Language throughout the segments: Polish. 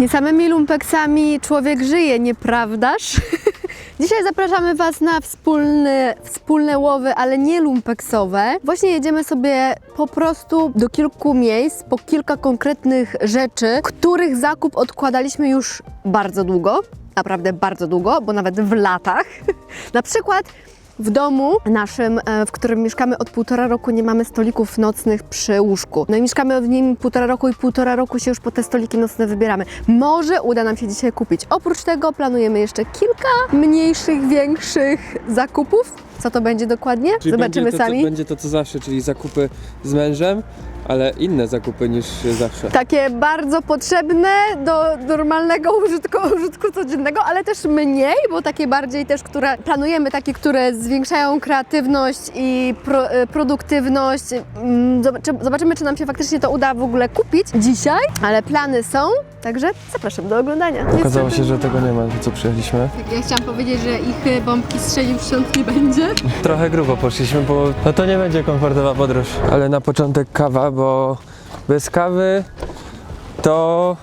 Nie samymi lumpeksami człowiek żyje, nieprawdaż? Dzisiaj zapraszamy Was na wspólny, wspólne łowy, ale nie lumpeksowe. Właśnie jedziemy sobie po prostu do kilku miejsc, po kilka konkretnych rzeczy, których zakup odkładaliśmy już bardzo długo. Naprawdę bardzo długo, bo nawet w latach. na przykład w domu naszym, e, w którym mieszkamy od półtora roku, nie mamy stolików nocnych przy łóżku. No i mieszkamy w nim półtora roku i półtora roku się już po te stoliki nocne wybieramy. Może uda nam się dzisiaj kupić. Oprócz tego planujemy jeszcze kilka mniejszych, większych zakupów. Co to będzie dokładnie? Czyli Zobaczymy będzie to, sami. Co, będzie to co zawsze, czyli zakupy z mężem, ale inne zakupy niż zawsze. Takie bardzo potrzebne do normalnego użytku, użytku codziennego, ale też mniej, bo takie bardziej też, które planujemy, takie, które zwiększają kreatywność i pro, e, produktywność. Mm, Zobaczy, zobaczymy, czy nam się faktycznie to uda w ogóle kupić dzisiaj, ale plany są, także zapraszam do oglądania. Okazało się, że tego nie ma, co przyjechaliśmy. Ja chciałam powiedzieć, że ich bombki strzelił sprząt nie będzie. Trochę grubo poszliśmy, bo no to nie będzie komfortowa podróż. Ale na początek kawa, bo bez kawy to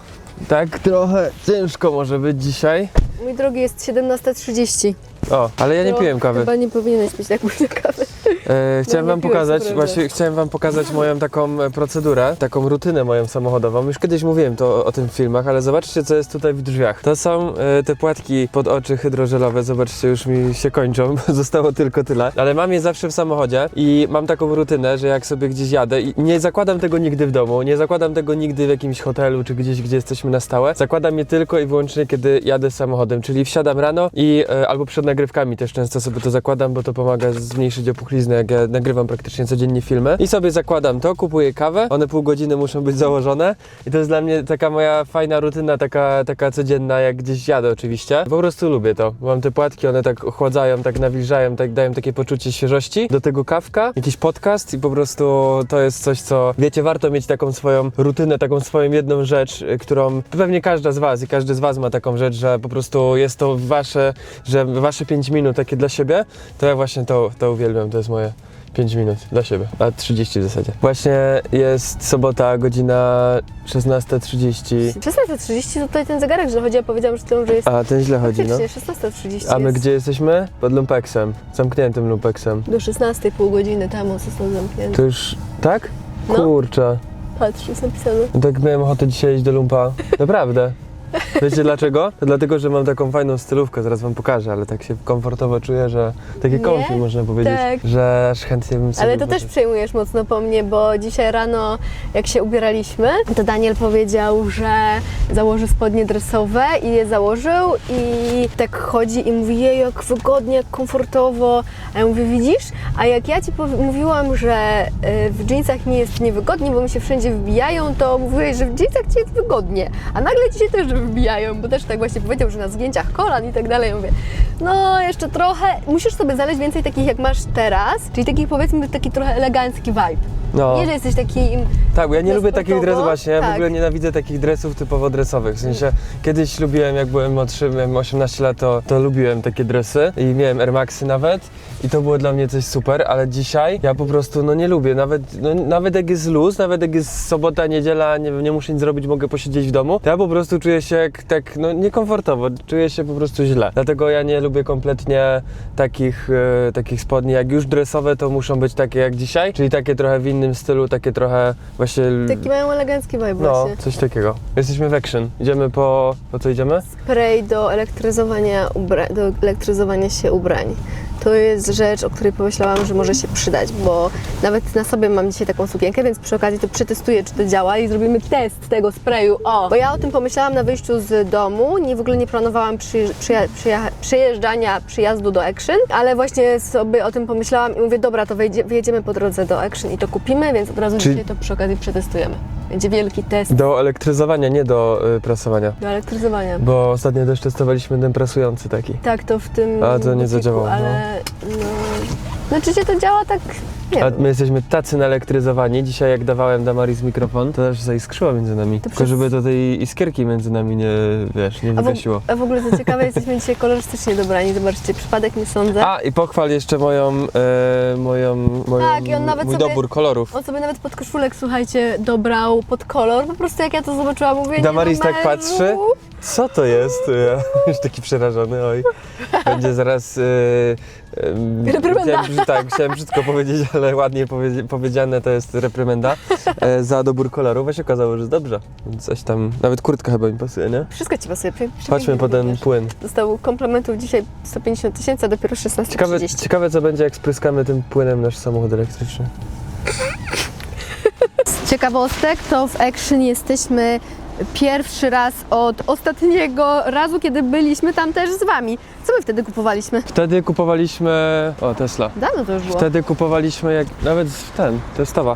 tak trochę ciężko może być dzisiaj. Mój drogi jest 17.30. O, ale ja nie piłem kawy. Chyba nie powinieneś pić tak późno kawy. E, chciałem No, wam pokazać, właśnie chciałem wam pokazać moją taką e, procedurę, taką rutynę moją samochodową. Już kiedyś mówiłem to o, o tym w filmach, ale zobaczcie co jest tutaj w drzwiach. To są e, te płatki pod oczy hydrożelowe, zobaczcie już mi się kończą, zostało tylko tyle. Ale mam je zawsze w samochodzie i mam taką rutynę, że jak sobie gdzieś jadę i nie zakładam tego nigdy w domu, nie zakładam tego nigdy w jakimś hotelu czy gdzieś, gdzie jesteśmy na stałe. Zakładam je tylko i wyłącznie kiedy jadę samochodem, czyli wsiadam rano i e, albo przed nagrywkami też często sobie to zakładam, bo to pomaga zmniejszyć opuchliznę, jak ja nagrywam praktycznie codziennie filmy. I sobie zakładam to, kupuję kawę, one pół godziny muszą być założone i to jest dla mnie taka moja fajna rutyna, taka, taka codzienna, jak gdzieś jadę oczywiście. Po prostu lubię to. Mam te płatki, one tak ochładzają, tak nawilżają, tak dają takie poczucie świeżości. Do tego kawka, jakiś podcast i po prostu to jest coś, co wiecie, warto mieć taką swoją rutynę, taką swoją jedną rzecz, y, którą pewnie każda z was i każdy z was ma taką rzecz, że po prostu jest to wasze, że wasze 5 minut takie dla siebie, to ja właśnie to, to uwielbiam, to jest moje 5 minut dla siebie, a 30 w zasadzie. Właśnie jest sobota, godzina 16.30. 16.30 to tutaj ten zegarek, że chodzi, ja powiedziałam przed chwilą, że jest A, ten źle chodzi, no. faktycznie 16.30 A my jest. gdzie jesteśmy? Pod lumpeksem, zamkniętym lumpeksem. Do 16 pół godziny temu został zamknięty. To już, tak? No. Kurczę. Patrz, jest napisane. No tak miałem ochotę dzisiaj iść do lumpa. Naprawdę. Wiecie dlaczego? To dlatego, że mam taką fajną stylówkę, zaraz wam pokażę, ale tak się komfortowo czuję, że takie Nie? można powiedzieć, Tak. że aż chętnie bym sobie Ale to też poszedł. przejmujesz mocno po mnie, bo dzisiaj rano, jak się ubieraliśmy, to Daniel powiedział, że założy spodnie dresowe i je założył i tak chodzi i mówi, jej, jak wygodnie, jak komfortowo. A ja mówię, widzisz? A jak ja Ci powi- mówiłam, że y, w jeansach nie jest niewygodnie, bo mi się wszędzie wbijają, to mówiłeś, że w jeansach Ci jest wygodnie. A nagle Ci się też wbijają, bo też tak właśnie powiedział, że na zgięciach kolan i tak dalej. Ja mówię, no jeszcze trochę, musisz sobie znaleźć więcej takich jak masz teraz, czyli takich powiedzmy taki trochę elegancki vibe. No. Nie, że jesteś takim Tak, bo ja nie lubię takich dresów właśnie, ja w tak. ogóle nienawidzę takich dresów typowo dresowych. W sensie, kiedyś lubiłem, jak byłem młodszy, miałem 18 lat, to, to lubiłem takie dresy i miałem Air Maxy nawet i to było dla mnie coś super, ale dzisiaj ja po prostu no nie lubię, nawet, no, nawet jak jest luz, nawet jak jest sobota, niedziela, nie, nie muszę nic zrobić, mogę posiedzieć w domu, to ja po prostu czuję się jak, tak, no niekomfortowo, czuję się po prostu źle. Dlatego ja nie lubię kompletnie takich, e, takich spodni, jak już dresowe, to muszą być takie jak dzisiaj, czyli takie trochę w innym stylu, takie trochę właśnie... taki mają elegancki vibe No, właśnie. coś takiego. Jesteśmy w Action. Idziemy po... Po co idziemy? Spray do elektryzowania, ubra- do elektryzowania się ubrań. To jest rzecz, o której pomyślałam, że może się przydać, bo nawet na sobie mam dzisiaj taką sukienkę, więc przy okazji to przetestuję, czy to działa i zrobimy test tego sprayu. O! Bo ja o tym pomyślałam na wyjściu z domu, nie w ogóle nie planowałam przyja- przyja- przyjeżdżania, przyjazdu do Action, ale właśnie sobie o tym pomyślałam i mówię, dobra, to wejdzie, wyjedziemy po drodze do Action i to kupimy, więc od razu Czyli- dzisiaj to przy okazji przetestujemy. Będzie wielki test Do elektryzowania, nie do y, prasowania. do elektryzowania. Bo ostatnio też testowaliśmy ten prasujący taki. Tak, to w tym. A, to nie zadziałało, no. Ale no, Znaczy się to działa tak, nie A wiem. my jesteśmy tacy naelektryzowani. Dzisiaj jak dawałem Damaris mikrofon, to też zaiskrzyło między nami. To Tylko przez- żeby to tej iskierki między nami nie, wiesz, nie A w, wygasiło. a w ogóle to ciekawe, jesteśmy dzisiaj kolorystycznie dobrani, zobaczcie, przypadek nie sądzę. A, i pochwal jeszcze moją, e, moją, moją Tak, i on nawet mój sobie- dobór kolorów. On sobie nawet pod koszulek, słuchajcie, dobrał pod kolor. Po prostu jak ja to zobaczyłam, mówię, nie Damaris no, tak patrzy. Co to jest? Ja już taki przerażony, oj. Będzie zaraz... E, Reprymenda. Chciałem, tak, chciałem brzydko powiedzieć, ale ładnie powiedzi- powiedziane to jest reprymenda e, za dobór kolorów, a się okazało, że jest dobrze. Więc Coś tam, nawet kurtka chyba mi pasuje, nie? Wszystko ci pasuje. przepięknie po ten płyn. Dostał komplementów dzisiaj 150 tysięcy, a dopiero 16.30. Ciekawe, ciekawe co będzie, jak spryskamy tym płynem nasz samochód elektryczny. Z ciekawostek to w Action jesteśmy pierwszy raz od ostatniego razu, kiedy byliśmy tam też z wami. Co my wtedy kupowaliśmy? Wtedy kupowaliśmy... O, Tesla. Dawno to już było. Wtedy kupowaliśmy jak nawet ten, testowa.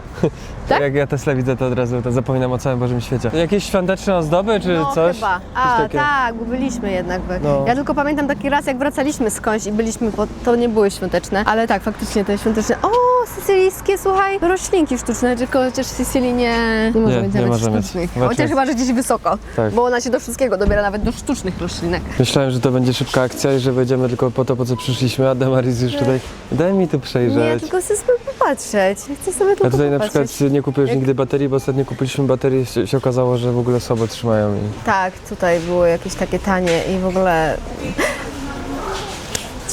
Tak? Jak ja Tesla widzę, to od razu to zapominam o całym Bożym świecie. Jakieś świąteczne ozdoby czy no, coś? chyba. A, tak, bo byliśmy jednak. No. Ja tylko pamiętam taki raz, jak wracaliśmy skądś i byliśmy, bo to nie były świąteczne, ale tak, faktycznie te świąteczne. O, sycylijskie, słuchaj, roślinki sztuczne, tylko chociaż Sycylii nie, nie może Nie, mieć nie nawet może mieć. sztucznych. Chociaż chyba, że gdzieś wysoko, Tak. bo ona się do wszystkiego dobiera, nawet do sztucznych roślinek. Myślałem, że to będzie szybka akcja i że wejdziemy tylko po to, po co przyszliśmy, a Damaris już tutaj... Daj mi tu Nie, przejrzeć. tylko chcę sobie popatrzeć. Chcę sobie tylko A tutaj na popatrzeć. przykład nie kupiłeś Jak- nigdy baterii, bo ostatnio kupiliśmy baterie i się, się okazało, że w ogóle słabo trzymają i... Tak, tutaj były jakieś takie tanie i w ogóle.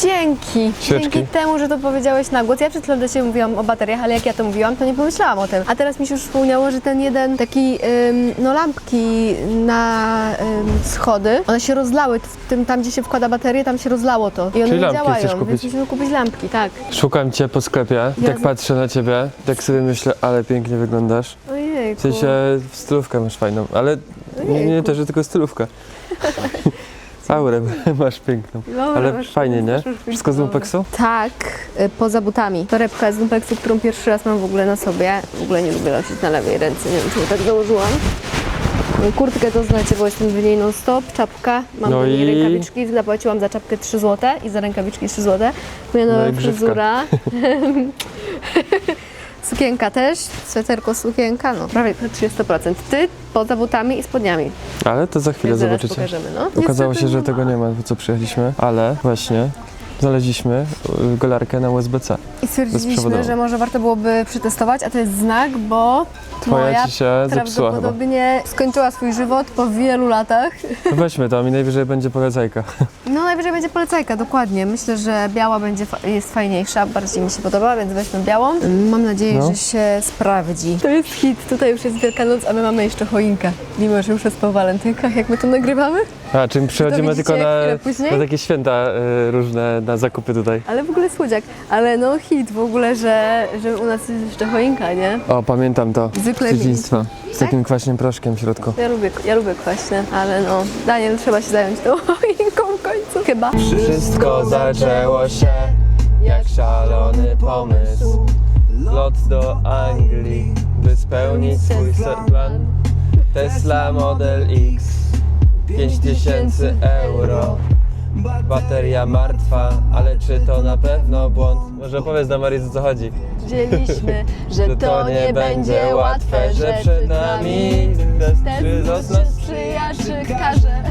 Dzięki. Świeczki. Dzięki temu, że to powiedziałeś na głos. Ja przed chwilą do Ciebie mówiłam o bateriach, ale jak ja to mówiłam, to nie pomyślałam o tym. A teraz mi się już przypomniało, że ten jeden taki, ym, no lampki na ym, schody, one się rozlały w tym, tam gdzie się wkłada baterię, tam się rozlało to. I one Czyli nie lampki działają, chcesz więc kupić? musimy kupić lampki, tak. Szukam cię po sklepie, tak patrzę na ciebie, tak sobie myślę, ale pięknie wyglądasz. Ojejku. W sensie stylówkę masz fajną, ale nie, nie Ojejku. to, że tylko stylówkę. Aurę masz piękną. Dobra, Ale masz- fajnie, nie? masz- Wszystko z dobra. lumpeksu? Tak, y, poza butami. Torebka z lumpeksu, którą pierwszy raz mam w ogóle na sobie. W ogóle nie lubię nosić na lewej ręce, nie wiem czemu tak założyłam. No, Kurtkę to znacie, bo jestem w niej non stop, czapka, mam No do niej i- rękawiczki, zapłaciłam za czapkę 3 zł i za rękawiczki 3 zł. Moja No nowa i grzywka. fryzura. Sukienka też, sweterko, sukienka, no prawie 30%. Ty poza butami i spodniami. Ale to za chwilę Więc zaraz zobaczycie. pokażemy, no. Okazało się, że tego nie ma, po co przyjechaliśmy, ale właśnie znaleźliśmy y, golarkę na USB-C. I stwierdziliśmy, że może warto byłoby przetestować, a to jest znak, bo Twoja moja ci się zepsuła chyba. prawdopodobnie skończyła swój żywot po wielu latach. Weźmy to, mi najwyżej będzie polecajka. No najwyżej będzie polecajka, dokładnie. Myślę, że biała będzie fa- jest fajniejsza, bardziej mi się podoba, więc weźmy białą. Mam nadzieję, No. że się sprawdzi. To jest hit, tutaj już jest Wielkanoc, a my mamy jeszcze choinkę. Mimo, że już jest po walentynkach, jak my to nagrywamy. A, czym przychodzimy widzicie tylko na, na takie święta y, różne, na zakupy tutaj. Ale w ogóle słodziak. Ale no hit w ogóle, że, że u nas jest jeszcze choinka, nie? O, pamiętam to Zwykle z dzieciństwa. Z takim kwaśnym proszkiem w środku. Ja lubię, ja lubię kwaśne, ale no, Daniel, trzeba się zająć tą choinką w końcu. Chyba. Wszystko zaczęło się jak szalony pomysł. Lot do Anglii, by spełnić swój plan. Tesla Model X, 5000 euro. Bateria martwa, ale czy to na pewno błąd? Może opowiedz Damaris o co chodzi. Dzieliśmy, że to nie będzie łatwe, że przed nami ten czy nos zostać sprzyja, czy każe.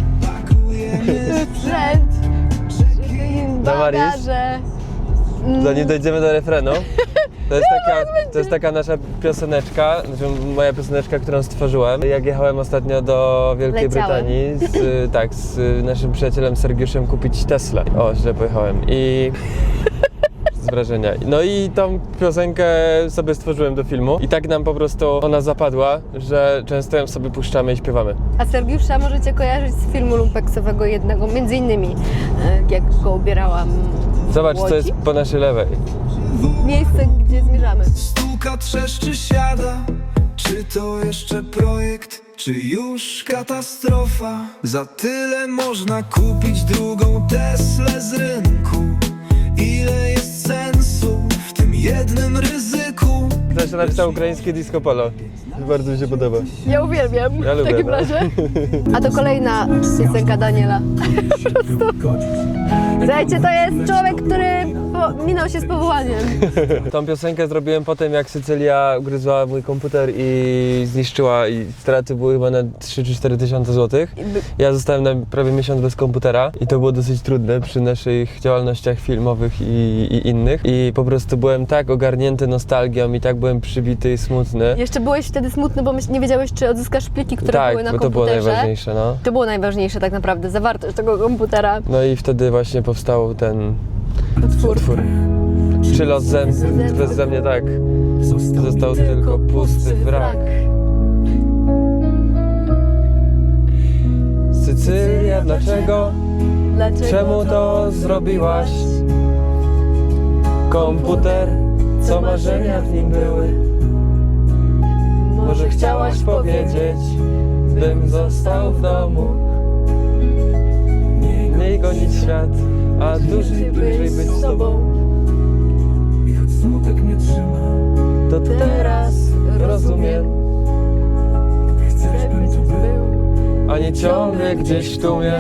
Sprzęt, Damaris? bagaże. Zanim dojdziemy do refrenu, to jest taka, to jest taka nasza pioseneczka, znaczy moja pioseneczka, którą stworzyłem. Jak jechałem ostatnio do Wielkiej Leciałem. Brytanii z, tak, z naszym przyjacielem Sergiuszem kupić Tesla. O, źle pojechałem. I z wrażenia. No i tą piosenkę sobie stworzyłem do filmu i tak nam po prostu ona zapadła, że często ją sobie puszczamy i śpiewamy. A Sergiusza możecie kojarzyć z filmu lumpeksowego jednego, między innymi, e, jak go ubierałam Zobacz, co jest po naszej lewej. Miejsce, gdzie zmierzamy. Stuka, trzeszczy, siada Czy to jeszcze projekt, czy już katastrofa? Za tyle można kupić drugą Teslę z rynku Ile jest sensu w tym jednym ryzyku? Też napisał ukraińskie disco polo. Bardzo mi się podoba. Ja uwielbiam Ja w lubię, takim no. razie. A to kolejna piosenka Daniela. Słuchajcie, to jest człowiek, który powo- minął się z powołaniem. Tą piosenkę zrobiłem po tym, jak Sycylia ugryzła mój komputer i zniszczyła i straty były chyba na 3 czy 4 tysiące złotych. Ja zostałem na prawie miesiąc bez komputera i to było dosyć trudne przy naszych działalnościach filmowych i, i innych. I po prostu byłem tak ogarnięty nostalgią i tak byłem przybity i smutny. Jeszcze byłeś wtedy smutny, bo myśl- nie wiedziałeś, czy odzyskasz pliki, które tak, były na bo to było komputerze. najważniejsze, no. To było najważniejsze tak naprawdę, zawartość tego komputera. No i wtedy właśnie powstał ten Utwór. Czy los zem, beze mnie tak. Został tylko pusty wrak. Sycylia, dlaczego? Dlaczego Czemu to zrobiłaś? Komputer, co marzenia w nim były? Może chciałaś powiedzieć, bym został w domu? Mniej gonić świat, a dłużej, dłużej być z tobą. I choć smutek mnie trzyma To teraz rozumiem, Chcesz bym tu był a nie ciągle gdzieś w tłumie.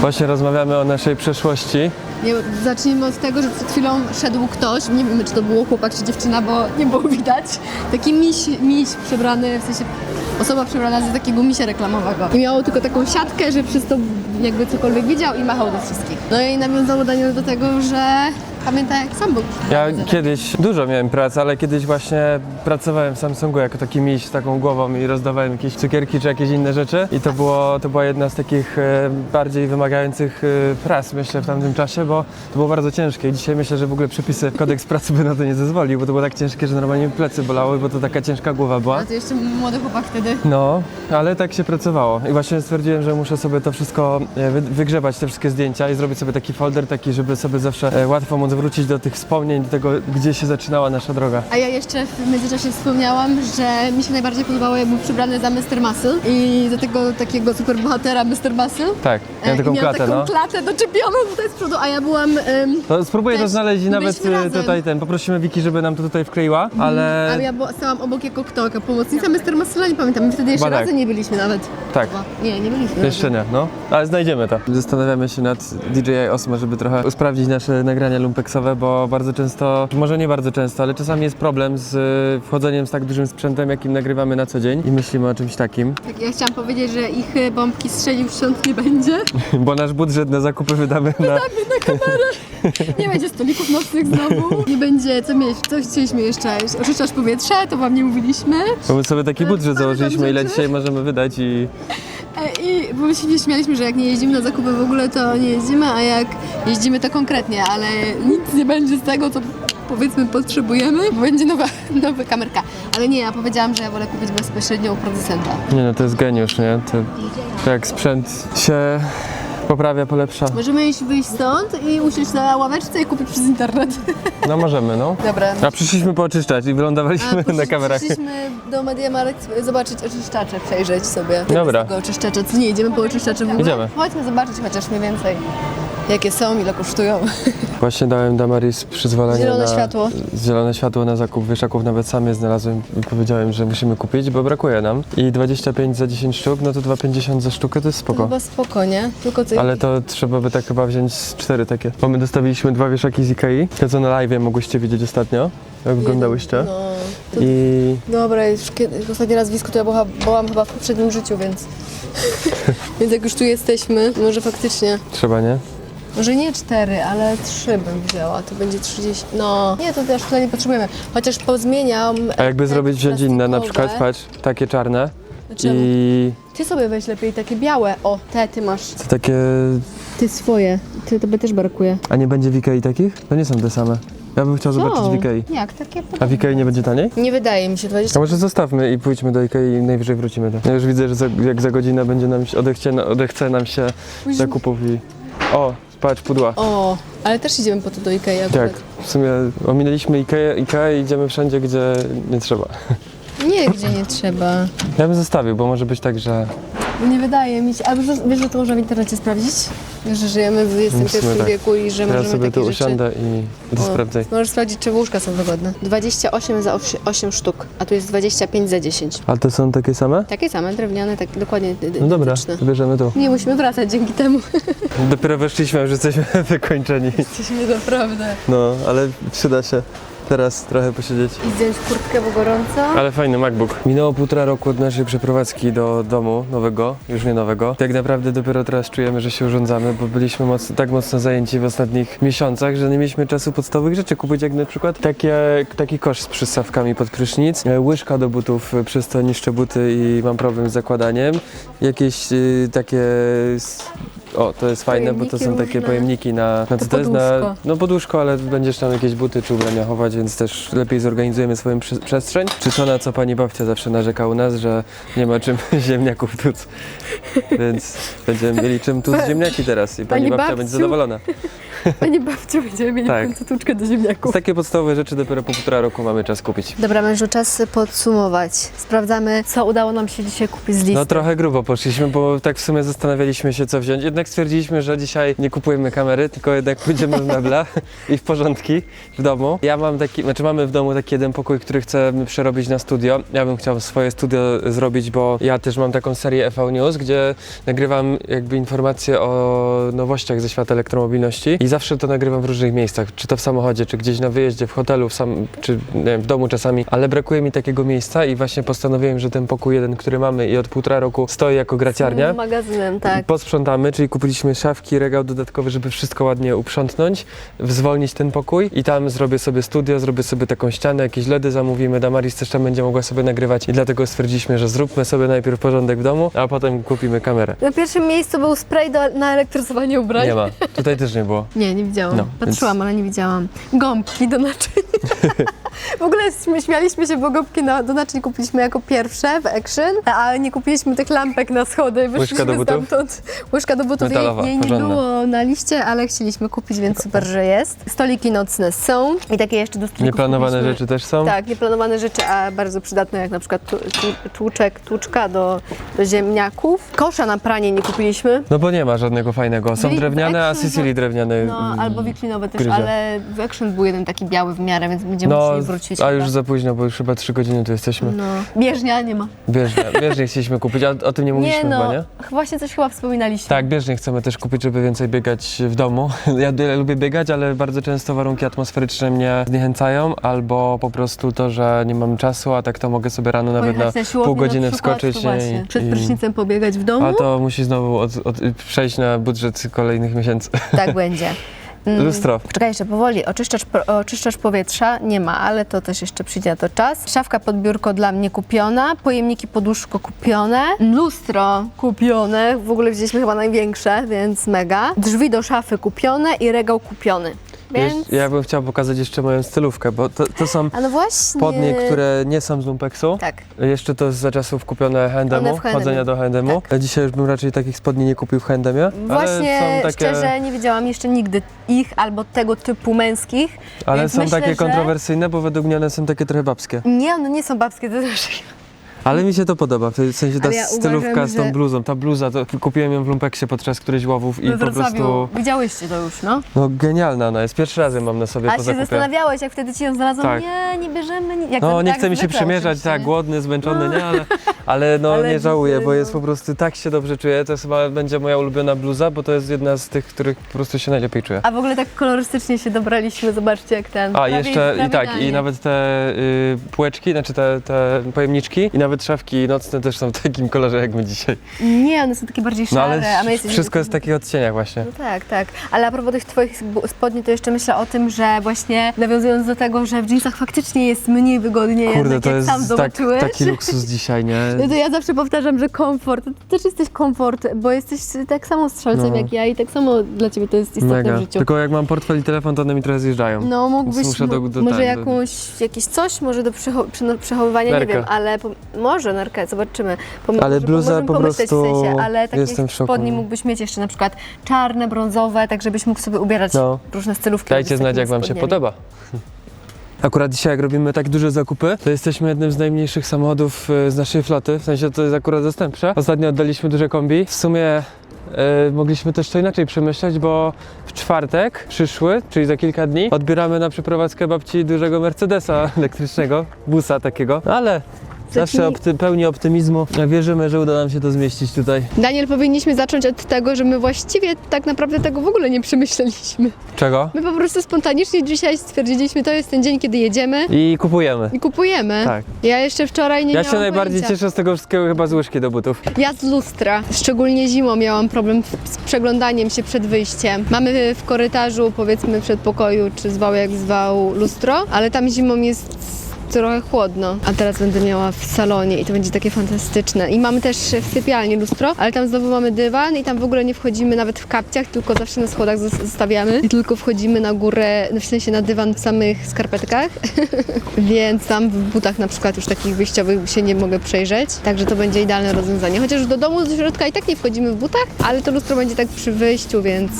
Właśnie rozmawiamy o naszej przeszłości. Nie, zacznijmy od tego, że przed chwilą szedł ktoś, nie wiemy czy to było chłopak czy dziewczyna, bo nie było widać. Taki miś, miś przebrany, w sensie osoba przebrana za takiego misia reklamowego. I miało tylko taką siatkę, że przez to jakby cokolwiek widział i machał do wszystkich. No i nawiązało Daniel do tego, że pamięta jak sam był. Ja kiedyś dużo miałem pracy, ale kiedyś właśnie pracowałem w Samsungu jako taki miś z taką głową i rozdawałem jakieś cukierki czy jakieś inne rzeczy. I to, było, to była jedna z takich e, bardziej wymagających e, prac, myślę, w tamtym czasie, bo to było bardzo ciężkie. I dzisiaj myślę, że w ogóle przepisy, kodeks pracy by na to nie zezwolił, bo to było tak ciężkie, że normalnie mi plecy bolały, bo to taka ciężka głowa była. A to jeszcze młody chłopak wtedy. No, ale tak się pracowało. I właśnie stwierdziłem, że muszę sobie to wszystko e, wy- wygrzebać, te wszystkie zdjęcia i zrobić sobie taki folder, taki, żeby sobie zawsze e, łatwo móc wrócić do tych wspomnień, do tego, gdzie się zaczynała nasza droga. A ja jeszcze w międzyczasie wspomniałam, że mi się najbardziej podobało, jak był przebrany za Mr. Muscle i za tego takiego superbohatera Mr. Muscle. Tak, E, miałem taką I miał klatę, taką no. klatę doczepioną tutaj z przodu, a ja byłam... em, To spróbuję to znaleźć nawet e, tutaj ten, poprosimy Wiki, żeby nam to tutaj wkleiła, ale A ja była- stałam obok jako kto? Jako pomocnica Mr. Muscle? Nie pamiętam, my wtedy jeszcze tak. razem nie byliśmy nawet. tak. Chyba. Nie, nie byliśmy Jeszcze nie, no. Ale znajdziemy to. Zastanawiamy się nad DJI Osmo, żeby trochę usprawnić nasze nagrania bo bardzo często, może nie bardzo często, ale czasami jest problem z y, wchodzeniem z tak dużym sprzętem, jakim nagrywamy na co dzień i myślimy o czymś takim, Tak, ja chciałam powiedzieć, że ich y, bombki strzelił szcząt nie będzie. bo nasz budżet na zakupy wydamy na... Nie będzie stolików nocnych znowu. Nie będzie, co mieć, coś chcieliśmy jeszcze, oczyszczasz powietrze, to wam nie mówiliśmy. Bo my sobie taki budżet założyliśmy, ile dzisiaj możemy wydać i I bo my się śmialiśmy, że jak nie jeździmy na zakupy w ogóle, to nie jeździmy, a jak jeździmy, to konkretnie, ale nic nie będzie z tego, co powiedzmy potrzebujemy, bo będzie nowa, nowa kamerka. Ale nie, ja powiedziałam, że ja wolę kupić bezpośrednio u producenta. nie no, to jest geniusz, nie? To, to jak sprzęt się poprawia, polepsza. Możemy iść wyjść stąd i usiąść na ławeczce i kupić przez internet. No możemy, no. Dobra. A przyszliśmy pooczyszczać i wylądowaliśmy na kamerach. Przyszliśmy do Mediamarkt zobaczyć oczyszczacze, przejrzeć sobie. Dobra. Tego oczyszczacza. Co nie, idziemy po oczyszczacze w ogóle? Idziemy. Chodźmy zobaczyć chociaż mniej więcej, jakie są, ile kosztują. Właśnie dałem Damaris przyzwolenie Zielone na... światło. Zielone światło na zakup wieszaków, nawet sam je znalazłem i powiedziałem, że musimy kupić, bo brakuje nam. I 25 za 10 sztuk, no to 2,50 za sztukę to jest spoko. chyba spoko, nie? Tylko co Ale to trzeba by tak chyba wziąć z cztery takie. Bo my dostawiliśmy dwa wieszaki z Ikei, te co na live mogłyście widzieć ostatnio, jak wyglądałyście. No, to I dobra, już kiedy, ostatni raz w Wisku to ja była, byłam chyba w poprzednim życiu, więc... więc jak już tu jesteśmy, może faktycznie... trzeba, nie? Może nie cztery, ale trzy bym wzięła, to będzie 30... No, nie, to też tyle nie potrzebujemy. Chociaż pozmieniam... A jakby zrobić wziąć inne, na przykład, plastikowe. patrz, takie czarne Czemu? i Ty sobie weź lepiej takie białe. O, te ty masz. to takie... Ty swoje. Ty tobie też brakuje. A nie będzie w Ikei takich? To nie są te same. Ja bym chciał zobaczyć w Ikei. Jak? Takie A w Ikei nie będzie taniej? Nie wydaje mi się, 20. A może zostawmy i pójdźmy do Ikei i najwyżej wrócimy. Do. Ja już widzę, że za, jak za godzinę będzie nam się, odechcie, odechce nam się zakupów i... O, patrz, pudła. O, ale też idziemy po to do Ikei akurat. Tak, w sumie ominęliśmy Ikea, Ikea i idziemy wszędzie, gdzie nie trzeba. Nie, gdzie nie trzeba. Ja bym zostawił, bo może być tak, że Nie wydaje mi się. A wiesz, że to można w internecie sprawdzić? Wiesz, że żyjemy w XXI tak. wieku i że Teraz możemy sobie takie tu rzeczy... usiądę i to O, sprawdzaj. Możesz sprawdzić, czy łóżka są wygodne. 28 za 8 sztuk, a tu jest 25 za 10. A to są takie same? Takie same, drewniane, tak dokładnie No dobra, identyczne. to bierzemy tu. Nie musimy wracać dzięki temu. Dopiero weszliśmy, już jesteśmy wykończeni. Jesteśmy naprawdę. No, ale przyda się teraz trochę posiedzieć. I zdjąć kurtkę, bo gorąco. Ale fajny MacBook. Minęło półtora roku od naszej przeprowadzki do domu nowego, już nie nowego. Tak naprawdę dopiero teraz czujemy, że się urządzamy, bo byliśmy mocno, tak mocno zajęci w ostatnich miesiącach, że nie mieliśmy czasu podstawowych rzeczy kupić, jak na przykład takie, taki kosz z przystawkami pod prysznic, e, łyżka do butów, e, przez to niszczę buty i mam problem z zakładaniem, jakieś y, takie... O, to jest fajne, bo to Pojemniki są takie różne. pojemniki na... na To to jest na, podłóżko. no podłóżko, ale będziesz tam jakieś buty czy ubrania chować, więc też lepiej zorganizujemy swoją przy- przestrzeń. Czy to, na co pani babcia zawsze narzeka u nas, że nie ma czym ziemniaków tuc. Więc będziemy mieli czym tuc ziemniaki teraz i pani, Pani babcia babciu. będzie zadowolona. Pani babciu, będziemy mieli Tak. tuczkę do Z ziemniaków. takie podstawowe rzeczy dopiero po półtora roku mamy czas kupić. Dobra, mężu, czas podsumować. Sprawdzamy, co udało nam się dzisiaj kupić z listy. No trochę grubo poszliśmy, bo tak w sumie zastanawialiśmy się co wziąć. Jednak stwierdziliśmy, że dzisiaj nie kupujemy kamery, tylko jednak pójdziemy w mebla i w porządki w domu. Ja mam taki, znaczy mamy w domu taki jeden pokój, który chcemy przerobić na studio. Ja bym chciał swoje studio zrobić, bo ja też mam taką serię EV News, gdzie nagrywam jakby informacje o nowościach ze świata elektromobilności i zawsze to nagrywam w różnych miejscach, czy to w samochodzie, czy gdzieś na wyjeździe, w hotelu, w sam, czy wiem, w domu czasami, ale brakuje mi takiego miejsca i właśnie postanowiłem, że ten pokój jeden, który mamy i od półtora roku stoi jako graciarnia. Z magazynem, tak. Posprzątamy, czyli kupiliśmy szafki, regał dodatkowy, żeby wszystko ładnie uprzątnąć, zwolnić ten pokój i tam zrobię sobie studio, zrobię sobie taką ścianę, jakieś LEDy zamówimy, Damaris też tam będzie mogła sobie nagrywać i dlatego stwierdziliśmy, że zróbmy sobie najpierw porządek w domu, a potem kupimy kamerę. Na pierwszym miejscu był spray do, na elektryzowanie ubrań. Nie ma, tutaj też nie było. Nie, nie widziałam. No, Patrzyłam, ale nie widziałam. Gąbki do naczyń. w ogóle śmialiśmy się, bo gąbki na, do naczyń kupiliśmy jako pierwsze w Action, a nie kupiliśmy tych lampek na schody. Wyszliśmy do butów? stamtąd. Łyżka do butów. Metalowa, jej, jej nie było na liście, ale chcieliśmy kupić, więc super, że jest. Stoliki nocne są i takie jeszcze do stolików Nieplanowane kupiliśmy- rzeczy też są. Tak, nieplanowane rzeczy, a bardzo przydatne, jak na przykład tu, tu, tłuczek, tłuczka do, do ziemniaków. Kosza na pranie nie kupiliśmy. No bo nie ma żadnego fajnego. Są Byli drewniane, a Sicily drewniane. No, mm, albo wiklinowe też, gryzie. ale w Action był jeden taki biały w miarę, więc będziemy No, musieli wrócić. a chyba. już za późno, bo już chyba trzy godziny tu jesteśmy. No. Bieżnia nie ma. Bieżnie, bieżnie chcieliśmy kupić, a o tym nie mówiliśmy nie no, chyba, nie? właśnie coś chyba wspominaliśmy. Tak, bieżnie chcemy też kupić, żeby więcej biegać w domu. Ja lubię biegać, ale bardzo często warunki atmosferyczne mnie zniechęcają, albo po prostu to, że nie mam czasu, a tak to mogę sobie rano nawet na Pojechać siłownię pół godziny na przykład, wskoczyć to właśnie, i- Przed i- prysznicem pobiegać w domu. A to musi znowu od, od, przejść na budżet kolejnych miesięcy. Tak będzie. Mm. Lustro. Czekaj jeszcze powoli, oczyszczacz, oczyszczacz powietrza nie ma, ale to też jeszcze przyjdzie na to czas. Szafka pod biurko dla mnie kupiona, pojemniki poduszko kupione, lustro kupione, w ogóle wzięliśmy chyba największe, więc mega. Drzwi do szafy kupione i regał kupiony. Więc... Ja bym chciał pokazać jeszcze moją stylówkę, bo to, to są no właśnie. spodnie, które nie są z lumpeksu. Tak. Jeszcze to za czasów kupione handemu, chodzenia do handemu. Tak. Dzisiaj już bym raczej takich spodni nie kupił w handemie, Właśnie ale są takie, szczerze nie widziałam jeszcze nigdy ich albo tego typu męskich. ale są myślę, takie kontrowersyjne, bo według mnie one są takie trochę babskie. Nie, one nie są babskie, to też Ale mi się to podoba, w sensie ta Ale ja stylówka uważam, z tą że- bluzą. Ta bluza, to kupiłem ją w lumpeksie podczas którejś łowów i we po Wrocławiu. prostu, Widziałyście to już, no. no genialna ona jest. Pierwszy raz ją mam na sobie A po się zakupie. zastanawiałeś, jak wtedy ci ją znalazłam? Tak. Nie, nie bierzemy. Nie, jak No nie jak chce mi się zwykle przymierzać, oczywiście, tak, nie? głodny, zmęczony, nie, ale, ale no Ale nie żałuję, dzisiaj, bo jest no. po prostu tak się dobrze czuję. To jest chyba będzie moja ulubiona bluza, bo to jest jedna z tych, których po prostu się najlepiej czuję. A w ogóle tak kolorystycznie się dobraliśmy, zobaczcie jak ten. A jeszcze i tak, i nawet te y, półeczki, znaczy te, te pojemniczki i nawet szafki nocne też są w takim kolorze jak my dzisiaj. Nie, one są takie bardziej No szare, ale a my jesteśmy... wszystko jest w takich odcieniach właśnie. No tak, tak. Ale a propos tych twoich bu- spodni, to jeszcze myślę o tym, że właśnie nawiązując do tego, że w jeansach faktycznie jest mniej wygodnie, Kurde, jednak to jak jest sam tak, zobaczyłeś. taki luksus dzisiaj, nie? No to ja zawsze powtarzam, że komfort, ty też jesteś komfort, bo jesteś tak samo strzelcem No. jak ja i tak samo dla ciebie to jest istotne Mega. w życiu. Tylko jak mam portfel i telefon, to one mi trochę zjeżdżają. No mógłbyś, muszę do- do- może tak, do- jakąś, jakieś coś, może do przecho- przyno- przechowywania, nie wiem, ale po, może nerkę, zobaczymy. Pom- Ale może możemy po pomyśleć prostu w sensie, ale takich jestem w szoku. spodni mógłbyś mieć jeszcze na przykład czarne, brązowe, tak żebyś mógł sobie ubierać No. różne stylówki. Dajcie z znać, takimi jak wam się spodniami. podoba. Akurat dzisiaj jak robimy tak duże zakupy, to jesteśmy jednym z najmniejszych samochodów e, z naszej floty, w sensie to jest akurat zastępcze. Ostatnio oddaliśmy duże kombi. W sumie e, mogliśmy też to inaczej przemyśleć, bo w czwartek przyszły, czyli za kilka dni, odbieramy na przeprowadzkę babci dużego Mercedesa elektrycznego, busa takiego, No ale zawsze opty, pełni optymizmu. Wierzymy, że uda nam się to zmieścić tutaj. Daniel, powinniśmy zacząć od tego, że my właściwie tak naprawdę tego w ogóle nie przemyśleliśmy. Czego? My po prostu spontanicznie dzisiaj stwierdziliśmy, to jest ten dzień, kiedy jedziemy I kupujemy. i kupujemy. Tak. Ja jeszcze wczoraj nie Ja miałam się najbardziej pojęcia. cieszę z tego wszystkiego chyba z łyżki do butów. Ja z lustra. Szczególnie zimą miałam problem w- z przeglądaniem się przed wyjściem. Mamy w korytarzu, powiedzmy, przed pokoju, czy zwał jak zwał lustro, ale tam zimą jest trochę chłodno. A teraz będę miała w salonie i to będzie takie fantastyczne. I mamy też w sypialni lustro, ale tam znowu mamy dywan i tam w ogóle nie wchodzimy nawet w kapciach, tylko zawsze na schodach zos- zostawiamy i tylko wchodzimy na górę, no w sensie na dywan w samych skarpetkach. Więc tam w butach na przykład już takich wyjściowych się nie mogę przejrzeć. Także to będzie idealne rozwiązanie. Chociaż do domu do środka i tak nie wchodzimy w butach, ale to lustro będzie tak przy wyjściu, więc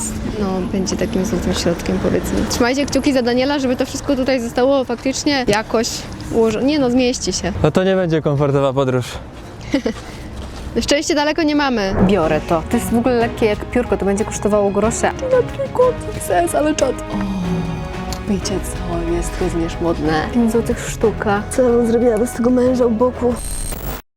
no będzie takim złotym środkiem powiedzmy. Trzymajcie kciuki za Daniela, żeby to wszystko tutaj zostało faktycznie jakoś ułożone. Nie no, zmieści się. No to nie będzie komfortowa podróż. Szczęście daleko nie mamy. Biorę to. To jest w ogóle lekkie jak piórko, to będzie kosztowało grosze. Na trikot sens, ale czad. Wiecie co, jest również modne. 5 złotych sztuka. Co ja bym zrobiła bez tego męża u boku?